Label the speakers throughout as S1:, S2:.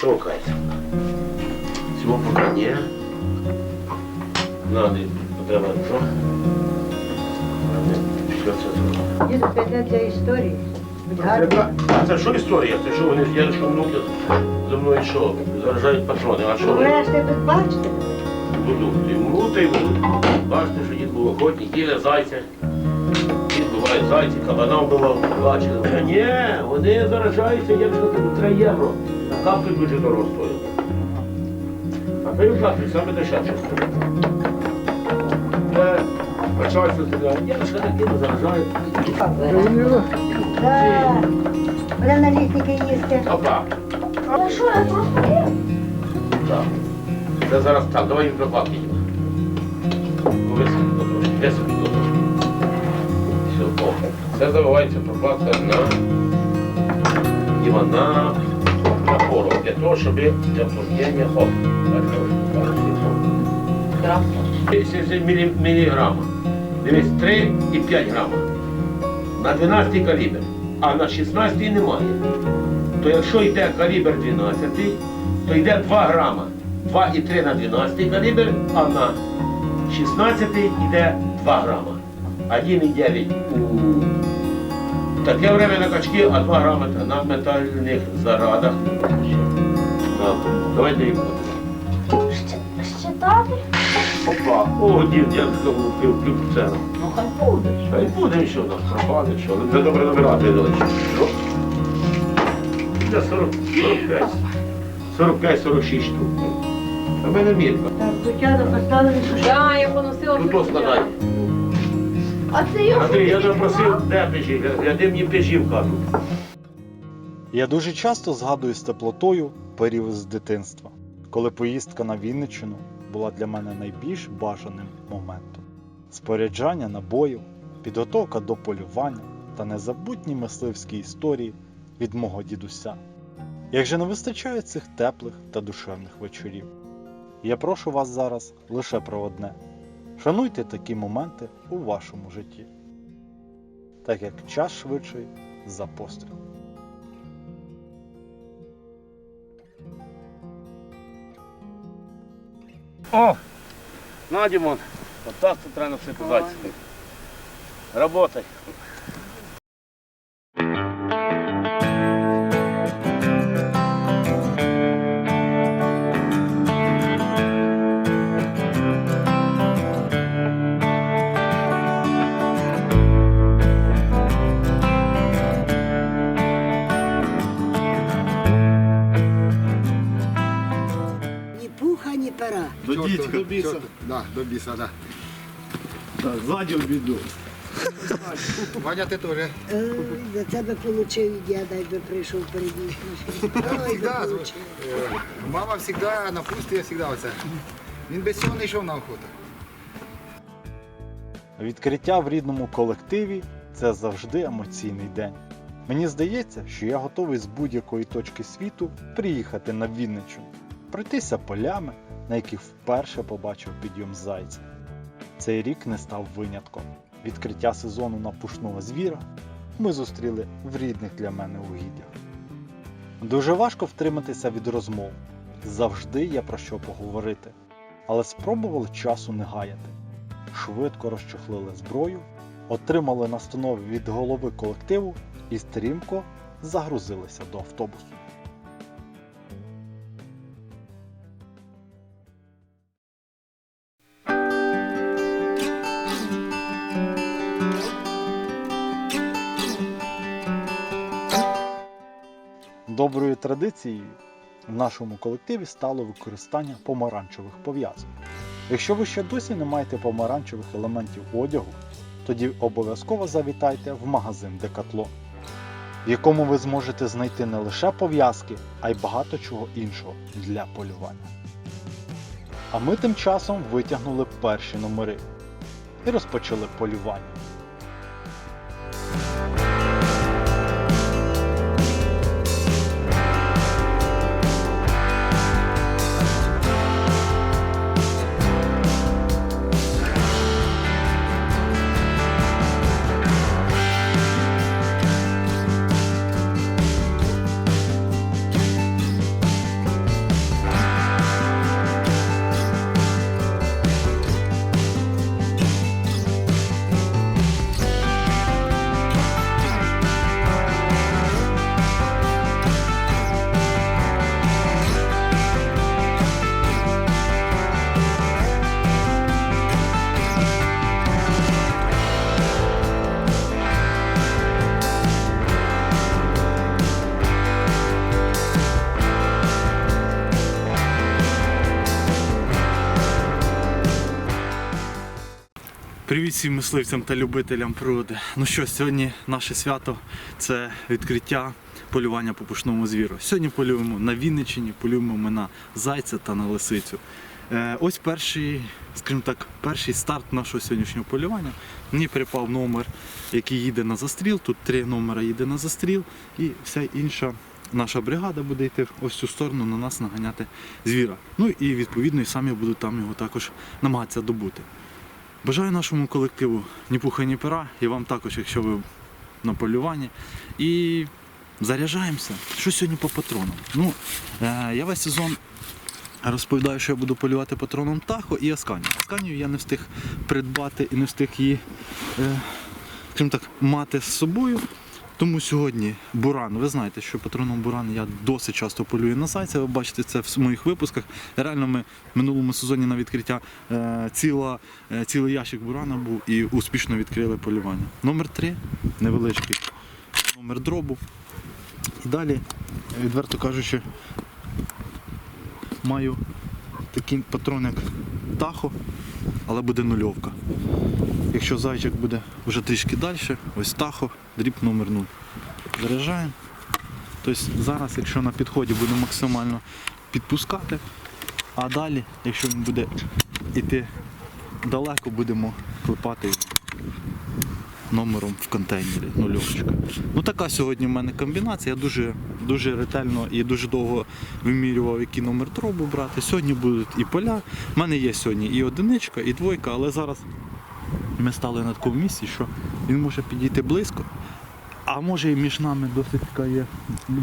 S1: Шукайте. Всього поки ні. Надо, треба що? Що це?
S2: Діду, це для історії. Будь гарний.
S1: Це, а це що історія? Це що вони я що внуки за мною що? Заражають патрони. А що вони
S2: решти тут бачите?
S1: будуть? І будуть. Бачите, що дід був охотник, їли зайця. Дід буває зайці, кабана вбивав, бачили. Та ні, вони заражаються, як що це 3 євро. А капель дуже дорого стоїть. А пив капель саме дешевше. Е, Начальство я ще таки не заражаю.
S2: Так. Буде налісники їсти.
S1: Опа.
S2: Але що, я просто є?
S1: Так. Це зараз так, давай мікрофон підемо. Високо трошки, високо трошки. Все, о. Це заливається пропаска на Діма, на, на для того, щоб для охлаждення хоп. Міліграма. Дивись, 3 і 5 грама. На 12 калібр, а на 16 немає. То якщо йде калібр 12, то йде 2 грама. 2,3 на 12 калібр, а на 16 йде 2 грама. 1,9 у таке время на качки, а 2 грама це на метальних зарадах. На, Давайте їх будемо.
S3: Считати?
S1: Опа, о, дід, я пів, пів.
S3: Ну хай буде.
S1: Та й буде що нам пропаде, що. Це добре набирати дали. Що? Для 40, 45. 45-46 штук. А мене мірка.
S2: Так, дівчата поставили, що
S3: Да, я поносила.
S1: Тут то складай.
S3: А це я
S1: Андрій, я запросив, де пежі? Гляди мені пежів кажуть.
S4: Я дуже часто згадую з теплотою період з дитинства, коли поїздка на Вінниччину була для мене найбільш бажаним моментом. Споряджання набоїв, підготовка до полювання та незабутні мисливські історії від мого дідуся. Як же не вистачає цих теплих та душевних вечорів. Я прошу вас зараз лише про одне: шануйте такі моменти у вашому житті, так як час швидший за постріл.
S1: О! На, Дімон, от так це треба все казати. Работай.
S5: Да, біса, да.
S1: Ззаді обіду.
S5: Ваня, ти теж.
S2: За тебе получив я, дай би прийшов перед Ой,
S5: Всегда,
S2: получив.
S5: е, мама завжди на пусті, я завжди оце. Він без цього не йшов на охоту.
S4: Відкриття в рідному колективі це завжди емоційний день. Мені здається, що я готовий з будь-якої точки світу приїхати на Вінниччину, пройтися полями, на яких вперше побачив підйом зайця. Цей рік не став винятком. Відкриття сезону на пушного звіра ми зустріли в рідних для мене угіддях. Дуже важко втриматися від розмов. Завжди є про що поговорити, але спробували часу не гаяти швидко розчохлили зброю, отримали настанови від голови колективу і стрімко загрузилися до автобусу. Традицією в нашому колективі стало використання помаранчевих пов'язок. Якщо ви ще досі не маєте помаранчевих елементів одягу, тоді обов'язково завітайте в магазин Decathlon, в якому ви зможете знайти не лише пов'язки, а й багато чого іншого для полювання. А ми тим часом витягнули перші номери і розпочали полювання. Привіт всім мисливцям та любителям природи. Ну що, сьогодні наше свято це відкриття полювання по пушному звіру. Сьогодні полюємо на Вінниччині, полюємо ми на зайця та на лисицю. Е, ось перший, скажімо так, перший старт нашого сьогоднішнього полювання. Мені припав номер, який їде на застріл. Тут три номера їде на застріл, і вся інша наша бригада буде йти ось цю сторону на нас наганяти звіра. Ну і відповідно і самі будуть там його також намагатися добути. Бажаю нашому колективу ні пуха, ні пера, і вам також, якщо ви на полюванні. І заряджаємося. Що сьогодні по патронам? Ну, е, я весь сезон розповідаю, що я буду полювати патроном Тахо і Асканію. Асканію я не встиг придбати і не встиг її, е, скажімо так, мати з собою. Тому сьогодні буран. Ви знаєте, що патроном буран я досить часто полюю на зайця. Ви бачите це в моїх випусках. Реально ми в минулому сезоні на відкриття е, ціла, е, цілий ящик бурана був і успішно відкрили полювання. Номер 3 невеличкий номер дробу. І далі, відверто кажучи, маю такий патрон, Тахо, але буде нульовка. Якщо зайчик буде вже трішки далі, ось Тахо, дріб номер 0. Заряджаємо. Тобто зараз, якщо на підході буде максимально підпускати, а далі, якщо він буде йти далеко, будемо клепати номером в контейнері нульовочка. Ну така сьогодні в мене комбінація. Я дуже, дуже ретельно і дуже довго вимірював, який номер тробу брати. Сьогодні будуть і поля. У мене є сьогодні і одиничка, і двойка, але зараз ми стали на такому місці, що він може підійти близько. А може і між нами досить така є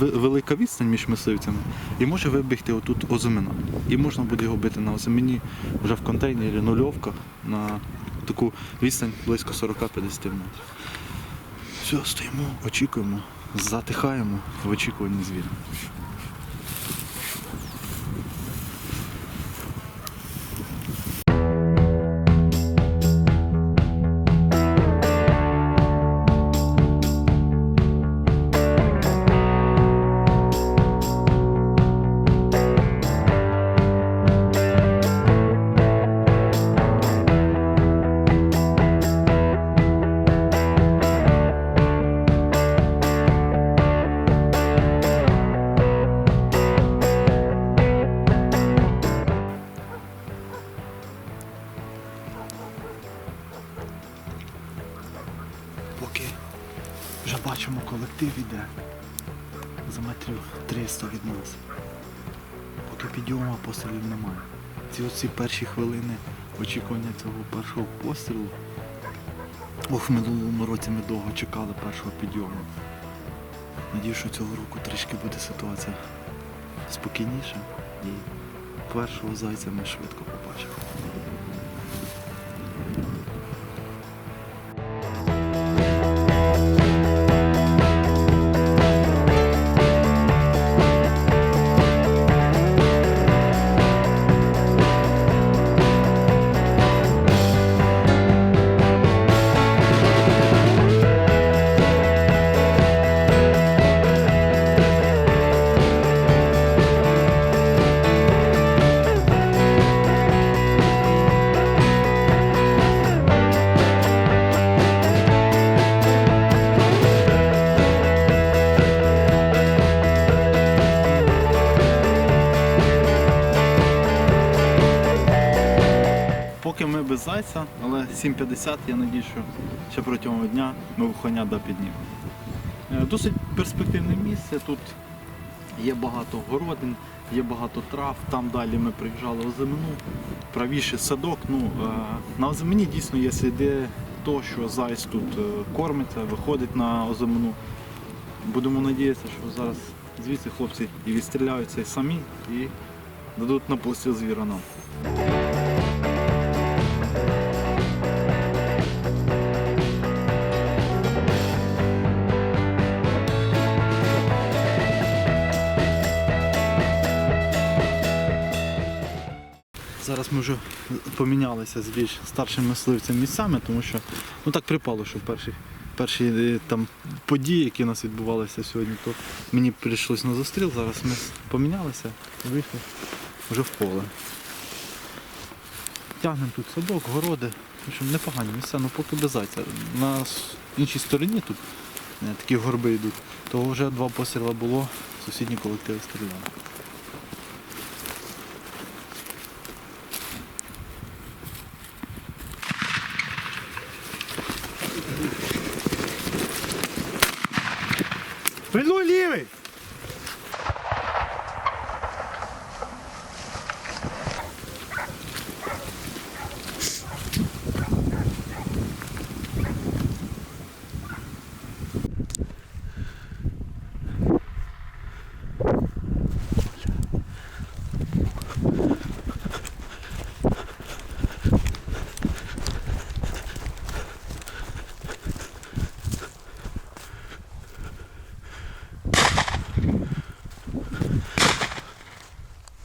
S4: велика відстань між мисливцями. І може вибігти отут озимина. І можна буде його бити на озимині вже в контейнері нульовка на таку відстань близько 40-50 метрів. Все, стоїмо, очікуємо, затихаємо в очікуванні звіра. Колектив іде за метрів 300 від нас. Поки підйому пострілів немає. Ці оці перші хвилини очікування цього першого пострілу. Ох, в минулому році ми довго чекали першого підйому. Надію, що цього року трішки буде ситуація спокійніша і першого зайця ми швидко побачимо. 7.50, я надію, що ще протягом дня ми да піднімемо. Е, Досить перспективне місце. Тут є багато городин, є багато трав. Там далі ми приїжджали озимину, правіше садок. Ну, е, на озимині дійсно є сліди того, що заяць тут е, кормиться, виходить на озимину. Будемо надіятися, що зараз звідси хлопці і відстріляються самі і дадуть на постріл звіра нам. Вже помінялися з більш старшим мисливцем місцями, тому що ну так припало, що перші, перші е, там події, які у нас відбувалися сьогодні, то мені прийшлось на застріл. Зараз ми помінялися вийшли вже в поле. тягнемо тут садок, городи. Общем, непогані місця, ну поки без зайця. На іншій стороні тут е, такі горби йдуть, то вже два постріла було, сусідні колективи стріляли.
S6: Пильнуй лівий!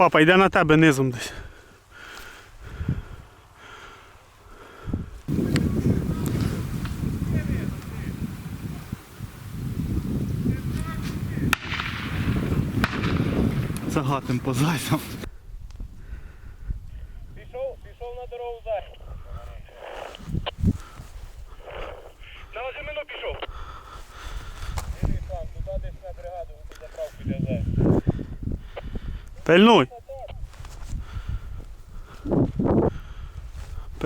S6: Папа, йде на тебе низом десь.
S4: Загатим по зайцям.
S6: Пішов, пішов на дорогу зараз. На озимину пішов. Туди десь на бригаду, заправку йде зараз. Пильнуй.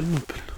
S6: Пильнуй, пильнуй.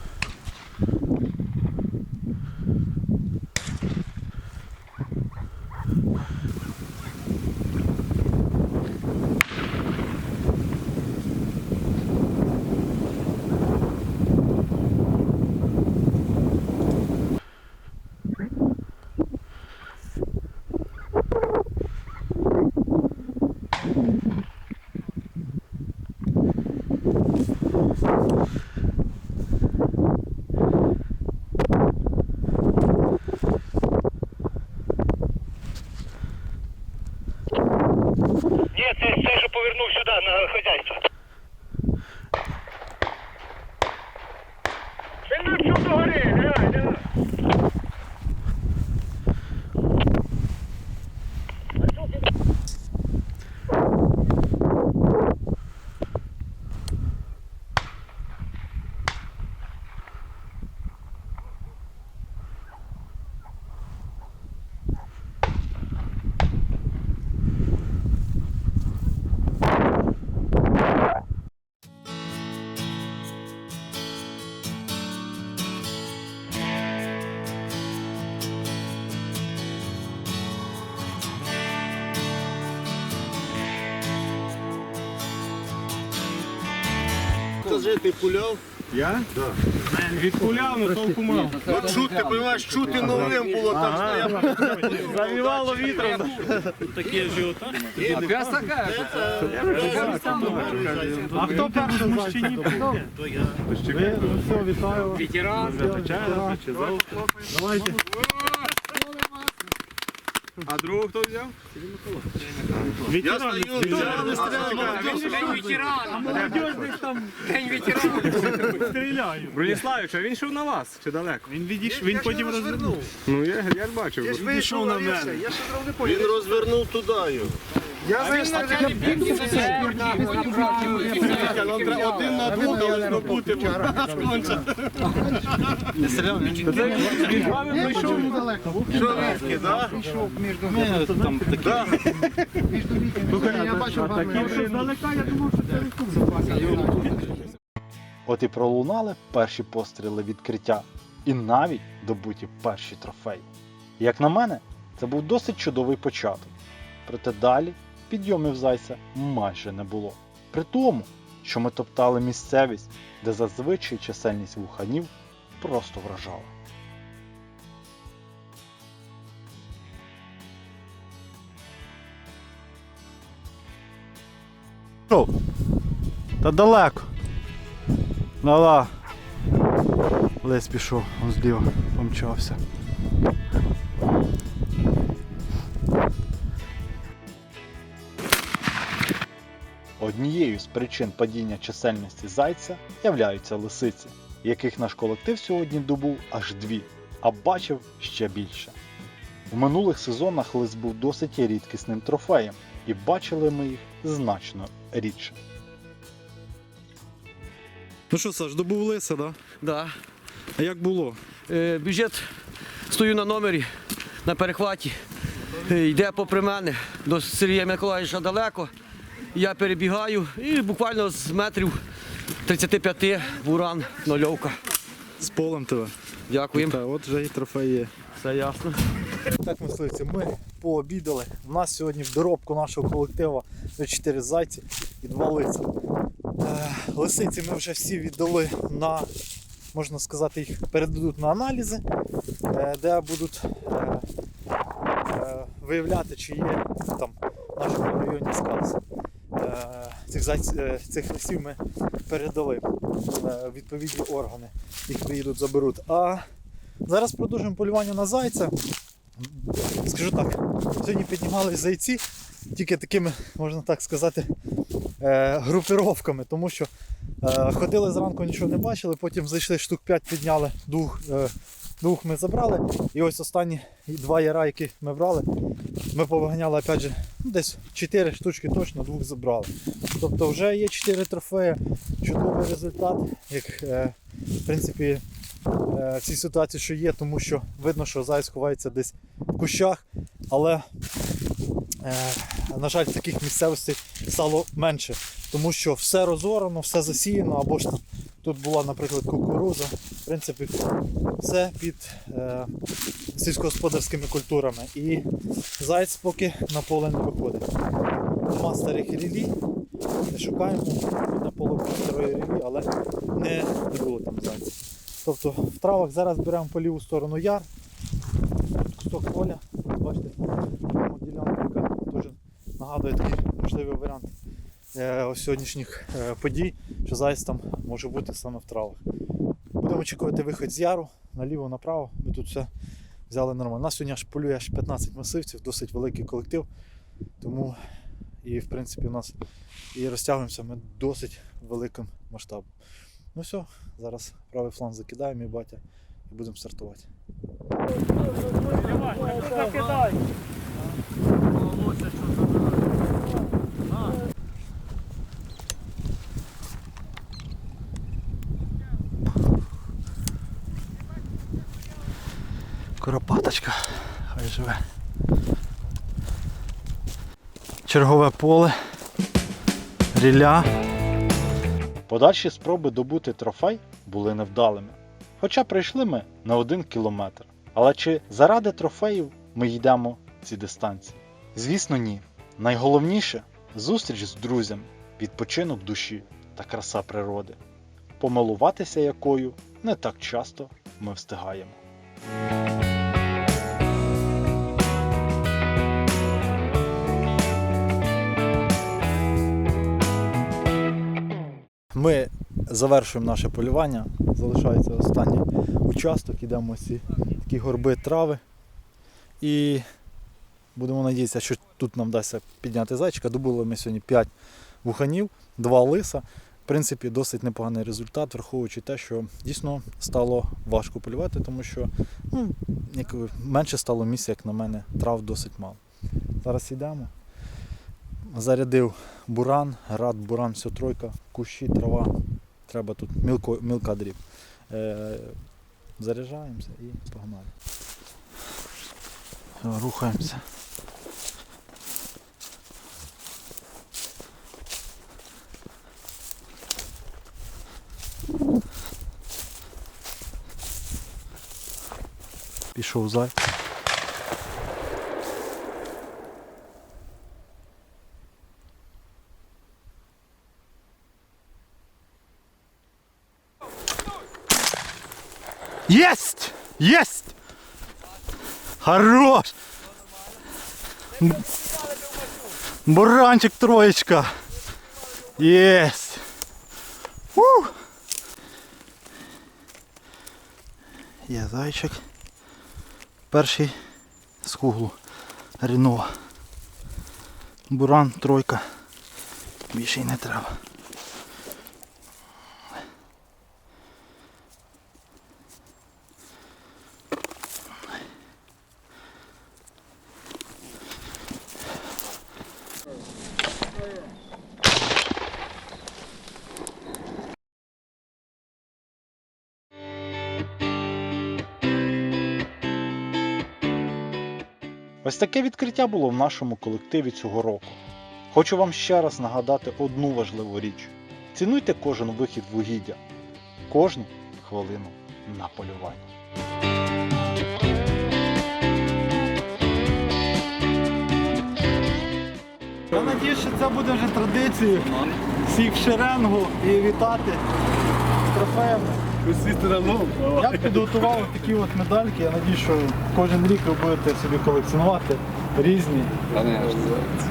S7: Скажи, ти пуляв?
S6: Я? Да. Відпуляв, ну толку мав.
S7: От чути, розумієш, чути новим було так, що я
S6: Завівало вітром. Такі ажіотаж. А хто перший мужчині? То я. Ну все, вітаю. Ветеран. Давайте. А другого хто взяв?
S7: Я
S6: Ветеран.
S7: стою,
S6: там. День ветерана. Стріляю.
S8: Броніславич, а він йшов на вас чи далеко?
S6: Він відійшов, він потім розвернув.
S8: Ну я, я ж бачив.
S7: Я ж вийшов на мене. Я ще не. Він розвернув туди його. Я знаю, один на двох, але не бути.
S8: Він з вами прийшов.
S7: Що вітки, да?
S4: Там такі.
S7: Да.
S4: От і пролунали перші постріли відкриття, і навіть добуті перші трофеї. Як на мене, це був досить чудовий початок. Проте далі підйомів зайця майже не було. При тому, що ми топтали місцевість, де зазвичай чисельність вуханів просто вражала.
S6: Та далеко. Да-да. Лес пішов, он зліва помчався.
S4: Однією з причин падіння чисельності зайця являються лисиці, яких наш колектив сьогодні добув аж дві, а бачив ще більше. В минулих сезонах лис був досить рідкісним трофеєм, і бачили ми їх значно рідше.
S6: Ну що, Саш, добув лиса, да?
S9: Да.
S6: А як було?
S9: Е, бюджет стою на номері на перехваті. Е, йде попри мене до Сергія Миколаївича далеко. Я перебігаю і буквально з метрів 35 буран нульовка.
S6: З полем тебе.
S9: Дякуємо.
S6: Та, от вже і трофей є.
S9: Все ясно.
S4: Так, мисливці, ми пообідали. У нас сьогодні в доробку нашого колективу 4 зайці і 2 лиця. Е, Лисиці ми вже всі віддали на, можна сказати, їх передадуть на аналізи, е, де будуть е, виявляти, чи є там в нашому районі сказ. Е, Цих, е, цих лисів ми передали е, відповідні органи. Їх приїдуть, заберуть. А зараз продовжуємо полювання на зайця. Скажу так, сьогодні піднімали зайці тільки такими, можна так сказати, групировками, тому що ходили зранку, нічого не бачили, потім зайшли штук 5 підняли, е, двох ми забрали. І ось останні два яра, які ми брали, ми повиганяли опять же, ну, десь 4 штучки точно, двох забрали. Тобто вже є 4 трофеї, чудовий результат, як е, в принципі е, в цій ситуації, що є, тому що видно, що заяць ховається десь в кущах, але е, на жаль, таких місцевостей стало менше, тому що все розорано, все засіяно, або ж там тут була, наприклад, кукуруза. В принципі, все під е, сільськогосподарськими культурами. І заяць поки на поле не виходить. Нема старих рілі, не шукаємо на поле старої рілі, але не, було там зайців. Тобто в травах зараз беремо по ліву сторону яр, кусок поля, бачите, маємо ділянку, яка дуже нагадує такий можливий варіант е, сьогоднішніх е, подій, що заяць там може бути саме в травах. Будемо очікувати вихід з яру наліво, направо. Ми тут все взяли нормально. Нас сьогодні аж полює аж 15 масивців, досить великий колектив. Тому і в принципі у нас і розтягуємося ми досить великим масштабом. Ну все, зараз правий фланг закидаємо і батя і будемо стартувати. Куропаточка, хай живе. Чергове поле, ріля. Подальші спроби добути трофей були невдалими. Хоча прийшли ми на один кілометр. Але чи заради трофеїв ми йдемо ці дистанції? Звісно, ні. Найголовніше зустріч з друзями, відпочинок душі та краса природи. Помилуватися якою не так часто ми встигаємо. Ми завершуємо наше полювання. Залишається останній участок, ідемо ці такі горби трави. І будемо надіятися, що тут нам вдасться підняти зайчика. Добули ми сьогодні 5 вуханів, 2 лиса. В принципі, досить непоганий результат, враховуючи те, що дійсно стало важко полювати, тому що ну, менше стало місця, як на мене, трав досить мало. Зараз йдемо. Зарядив буран, град, буран, все тройка, кущі, трава. Треба тут мілко, мілка дріб. Е, заряджаємося і погнали. Все, рухаємося. Пішов зай. Есть! Есть! Хорош! Буранчик троечка! Есть! У! Є зайчик. Перший з куглу. Ріно. Буран, тройка. Більше й не треба.
S10: Ось таке відкриття було в нашому колективі цього року. Хочу вам ще раз нагадати одну важливу річ: цінуйте кожен вихід в угіддя, кожну хвилину на полюванні.
S4: Я надію, що це буде вже традицією. Всіх в шеренгу і вітати з трофеями. Я підготував такі от медальки. Я надію, що кожен рік ви будете собі колекціонувати різні.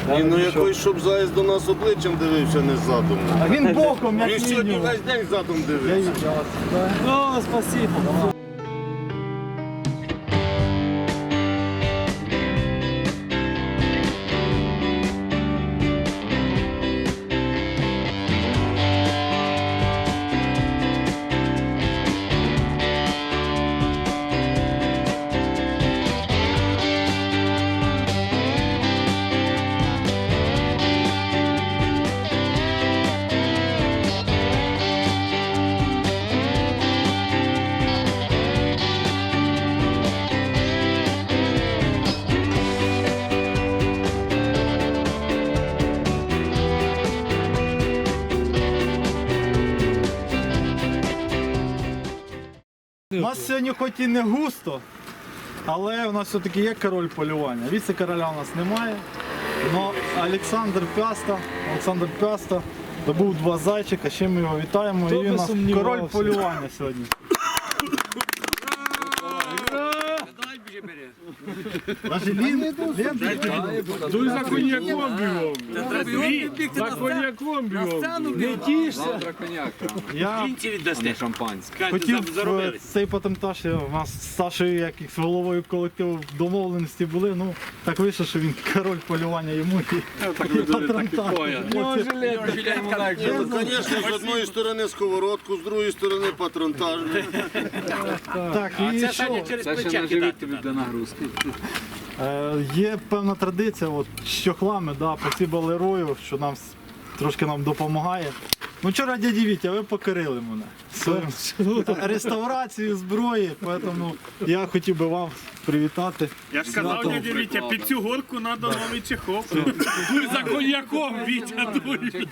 S4: Я
S7: І ну якось, щоб заїзд до нас обличчям дивився, не задом.
S4: А він боком,
S7: Він сьогодні
S4: мінімум.
S7: весь день задом дивився.
S4: я. О, спасибо. Нас сьогодні хоч і не густо, але у нас все-таки є король полювання. Віце-короля у нас немає. Но Олександр Пяста, Олександр Пяста добув два зайчика, ще ми його вітаємо. і він у нас король полювання сьогодні. Даже лін,
S8: Дуй за коньяком бігом. За коньяком бігом.
S4: Не тішся. Я хотів е, цей патентаж, я- у нас з Сашею, як і з головою колективу домовленості були, ну так вийшло, що він король полювання йому і, і патентаж.
S7: Ну, звісно, з одної сторони сковородку, з другої сторони патронтаж.
S4: Так, і що? Е, Є певна традиція, от з чохлами, да, спасибо Лерою, що нам с- трошки нам допомагає. Ну вчора дяді Вітя, ви покорили мене. Своїм- Реставрацію зброї, тому я хотів би вам привітати.
S8: Я ж казав,
S4: Святом.
S8: дядя Вітя, під цю горку треба новий чехол. Дуй за коньяком, Вітя, дуй.